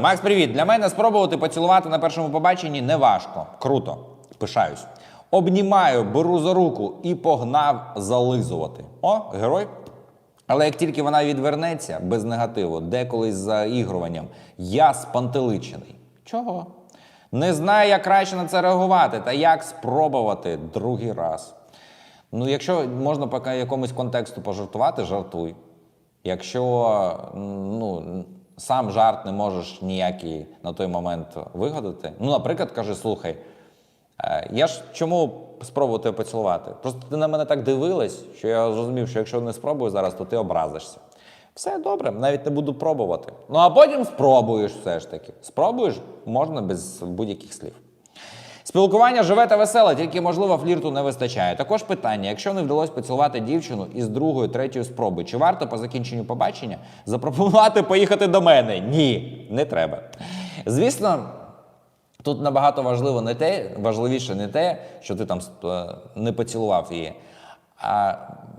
Макс, привіт! Для мене спробувати поцілувати на першому побаченні не важко. Круто. Пишаюсь. Обнімаю, беру за руку і погнав зализувати. О, герой. Але як тільки вона відвернеться без негативу, деколи з заігруванням, я спантеличений. Чого? Не знаю, як краще на це реагувати та як спробувати другий раз. Ну, якщо можна по якомусь контексту пожартувати, жартуй. Якщо ну, сам жарт не можеш ніякий на той момент вигадати, ну, наприклад, кажи, слухай, е, я ж чому спробую тебе поцілувати? Просто ти на мене так дивилась, що я зрозумів, що якщо не спробую зараз, то ти образишся. Все добре, навіть не буду пробувати. Ну а потім спробуєш все ж таки. Спробуєш, можна без будь-яких слів. Спілкування живе та веселе, тільки можливо флірту не вистачає. Також питання: якщо не вдалося поцілувати дівчину із другої, третьої спроби, чи варто по закінченню побачення запропонувати поїхати до мене? Ні, не треба. Звісно. Тут набагато важливо не те, важливіше не те, що ти там е, не поцілував її, а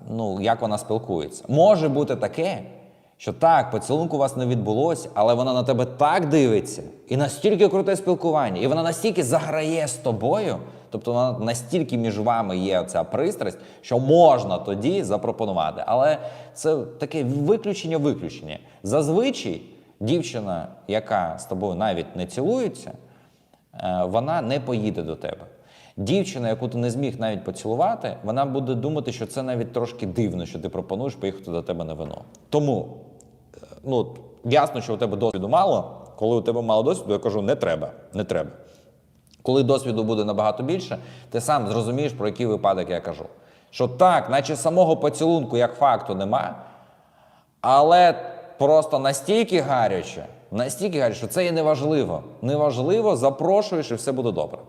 ну, як вона спілкується. Може бути таке, що так, поцілунку у вас не відбулося, але вона на тебе так дивиться, і настільки круте спілкування, і вона настільки заграє з тобою, тобто вона настільки між вами є ця пристрасть, що можна тоді запропонувати. Але це таке виключення-виключення. Зазвичай дівчина, яка з тобою навіть не цілується, е, вона не поїде до тебе. Дівчина, яку ти не зміг навіть поцілувати, вона буде думати, що це навіть трошки дивно, що ти пропонуєш поїхати до тебе на вино. Тому ну, ясно, що у тебе досвіду мало. Коли у тебе мало досвіду, я кажу, не треба, не треба. Коли досвіду буде набагато більше, ти сам зрозумієш, про який випадок я кажу. Що так, наче самого поцілунку як факту нема, але просто настільки гаряче, настільки гаряче, що це і неважливо. Неважливо, запрошуєш і все буде добре.